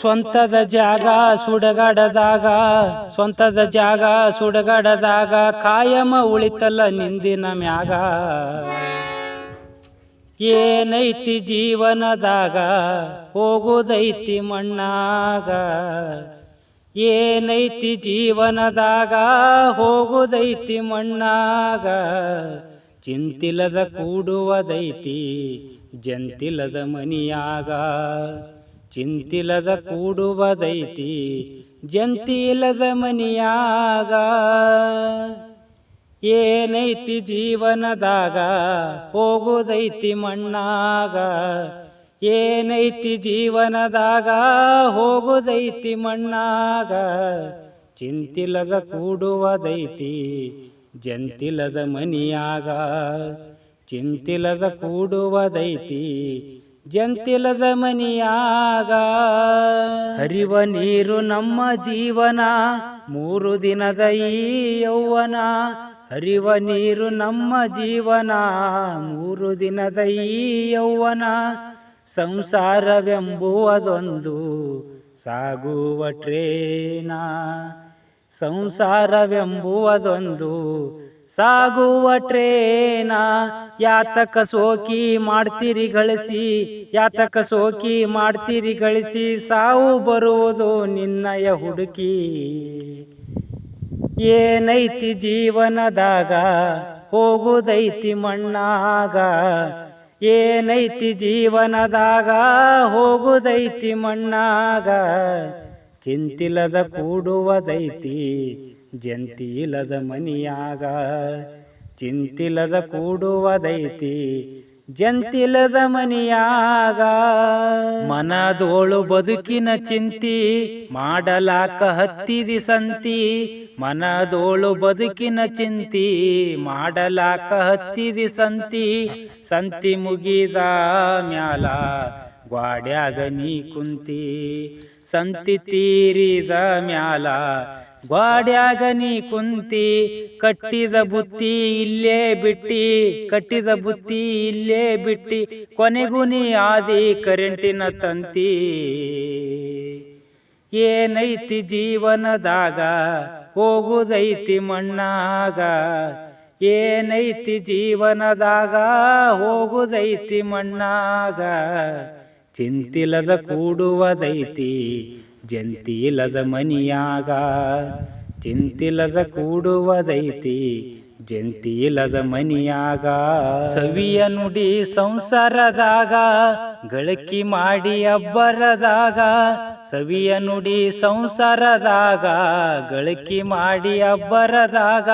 ಸ್ವಂತದ ಜಾಗ ಸುಡಗಾಡದಾಗ, ಸ್ವಂತದ ಜಾಗ ಸುಡಗಡದಾಗ, ಕಾಯಮ ಉಳಿತಲ್ಲ ನಿಂದಿನ ಮ್ಯಾಗ. ಏನೈತಿ ಜೀವನದಾಗ, ಹೋಗುದೈತಿ ಮಣ್ಣಾಗ. ಏನೈತಿ ಜೀವನದಾಗ, ಹೋಗುದೈತಿ ಮಣ್ಣಾಗ. ಚಿಂತಿಲದ ಕೂಡುವದೈತಿ, ಜಂತಿಲದ ಮನಿಯಾಗ. ಚಿಂತಿಲದ ಕೂಡುವದೈತಿ, ಜಂತಿಲದ ಮನಿಯಾಗ. ಏನೈತಿ ಜೀವನದಾಗ, ಹೋಗುದೈತಿ ಮಣ್ಣಾಗ. ಏನೈತಿ ಜೀವನದಾಗ, ಹೋಗುದೈತಿ ಮಣ್ಣಾಗ. ಚಿಂತಿಲದ ಕೂಡುವದೈತಿ, ಜಂತಿಲದ ಮನಿಯಾಗ. ಚಿಂತಿಲದ ಕೂಡುವದೈತಿ ಜಂತಿಲದ ಮನಿಯಾಗ. ಹರಿವ ನೀರು ನಮ್ಮ ಜೀವನ, ಮೂರು ದಿನದ ಈ ಯೌವನ. ಹರಿವ ನೀರು ನಮ್ಮ ಜೀವನ, ಮೂರು ದಿನದ ಈ ಯೌವನ. ಸಂಸಾರವೆಂಬುವುದೊಂದು ಸಾಗುವ ಟ್ರೇನ. ಸಂಸಾರವೆಂಬುವುದೊಂದು ಸಾಗುವ ಟ್ರೇನ ಯಾತಕ ಸೋಕಿ ಮಾಡ್ತೀರಿ ಗಳಿಸಿ, ಯಾತಕ ಸೋಕಿ ಮಾಡ್ತೀರಿ ಗಳಿಸಿ, ಸಾವು ಬರುವುದು ನಿನ್ನಯ ಹುಡುಕಿ. ಏನೈತಿ ಜೀವನದಾಗ, ಹೋಗುದೈತಿ ಮಣ್ಣಾಗ. ಏನೈತಿ ಜೀವನದಾಗ, ಹೋಗುದೈತಿ ಮಣ್ಣಾಗ. ಚಿಂತಿಲದ ಕೂಡುವದೈತಿ ಜಂತಿಲದ ಮನಿಯಾಗ, ಚಿಂತಿಲದ ಕೂಡುವದೈತಿ, ಜಂತಿಲದ ಮನಿಯಾಗ. ಮನದೋಳು ಬದುಕಿನ ಚಿಂತಿ, ಮಾಡಲಾಕ ಹತ್ತಿದಿ ಸಂತಿ, ಮನದೋಳು ಬದುಕಿನ ಚಿಂತಿ, ಮಾಡಲಾಕ ಹತ್ತಿದಿ ಸಂತಿ ಸಂತಿ ಮುಗಿದ ಮ್ಯಾಲ ಗ್ವಾಡ್ಯಾಗ ನೀ ಕುಂತಿ, ಸಂತಿ ತೀರಿದ ಮ್ಯಾಲ ಗ್ವಾಡ್ಯಾಗ ನೀ ಕುಂತಿ, ಕಟ್ಟಿದ ಬುತ್ತಿ ಇಲ್ಲೇ ಬಿಟ್ಟಿ, ಕಟ್ಟಿದ ಬುತ್ತಿ ಇಲ್ಲೇ ಬಿಟ್ಟಿ, ಕೊನೆಗೂ ನೀ ಆದಿ ಕರೆಂಟಿನ ತಂತಿ. ಏನೈತಿ ಜೀವನದಾಗ, ಹೋಗುದೈತಿ ಮಣ್ಣಾಗ, ಏನೈತಿ ಜೀವನದಾಗ, ಹೋಗುದೈತಿ ಮಣ್ಣಾಗ, ಚಿಂತಿಲದ ಕೂಡುವದೈತಿ ಜಂತಿಲದ ಮನಿಯಾಗ ಚಿಂತಿಲದ ಕೂಡುವದೈತಿ, ಜಂತಿಲದ ಮನಿಯಾಗ. ಸವಿಯ ನುಡಿ ಸಂಸಾರದಾಗ, ಗಳಕಿ ಮಾಡಿ ಅಬ್ಬರದಾಗ, ಸವಿಯ ನುಡಿ ಸಂಸಾರದಾಗ, ಗಳಕಿ ಮಾಡಿ ಅಬ್ಬರದಾಗ,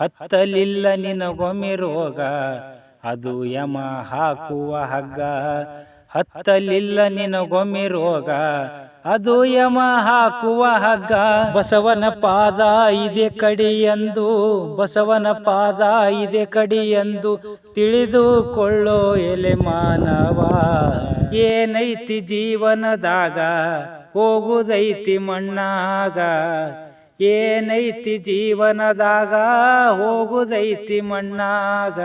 ಹತ್ತಲಿಲ್ಲ ನಿನಗೊಮ್ಮೆ ರೋಗ, ಅದು ಯಮ ಹಾಕುವ ಹಗ್ಗ, ಹತ್ತಲಿಲ್ಲ ನಿನಗೊಮ್ಮೆ ರೋಗ ಅದು ಯಮ ಹಾಕುವ ಹಗ್ಗ. ಬಸವನ ಪಾದ ಇದೆ ಕಡಿಯಂದು, ಬಸವನ ಪಾದ ಇದೆ ಕಡಿಯಂದು ತಿಳಿದುಕೊಳ್ಳೋ ಎಲೆ ಮಾನವ. ಏನೈತಿ ಜೀವನದಾಗ, ಹೋಗುದೈತಿ ಮಣ್ಣಾಗ. ಏನೈತಿ ಜೀವನದಾಗ, ಹೋಗುದೈತಿ ಮಣ್ಣಾಗ.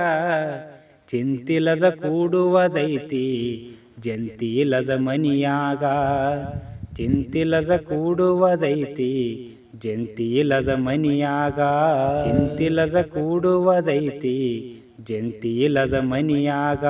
ಚಿಂತಿಲದ ಕೂಡುವದೈತಿ, ಜಂತಿಲದ ಮನಿಯಾಗ. ಚಿಂತಿಲದ ಕೂಡುವದೈತಿ ಜಂತಿಲದ ಮನಿಯಾಗ. ಚಿಂತಿಲದ ಕೂಡುವದೈತಿ ಜಂತಿಲದ ಮನಿಯಾಗ.